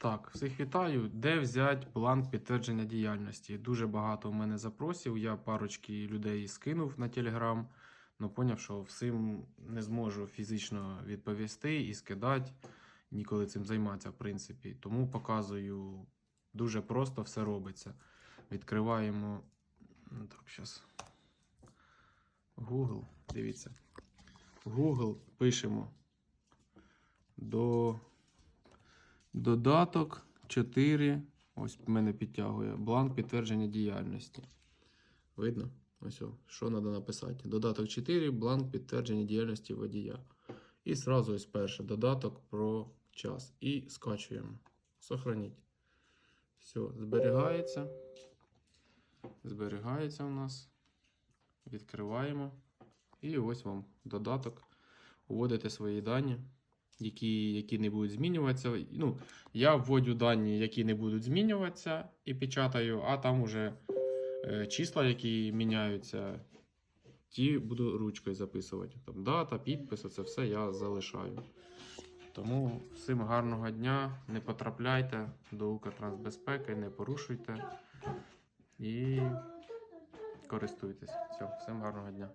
Так, всіх вітаю. Де взяти бланк підтвердження діяльності? Дуже багато у мене запросів. Я парочки людей скинув на Телеграм, але поняв, що всім не зможу фізично відповісти і скидати, ніколи цим займатися, в принципі. Тому показую дуже просто все робиться. Відкриваємо. Так, зараз. Google. Дивіться. Google пишемо до Додаток 4. Ось мене підтягує. Бланк підтвердження діяльності. Видно? Ось, о, що треба написати. Додаток 4, бланк підтвердження діяльності водія. І зразу ось перше. Додаток про час. І скачуємо. Сохраніть. Все, зберігається. Зберігається у нас. Відкриваємо. І ось вам додаток. Вводите свої дані які, які не будуть змінюватися. Ну, я вводю дані, які не будуть змінюватися, і печатаю, а там уже е, числа, які міняються, ті буду ручкою записувати. Там дата, підпис, це все я залишаю. Тому всім гарного дня, не потрапляйте до Укртрансбезпеки, не порушуйте і користуйтесь. Все, всім гарного дня.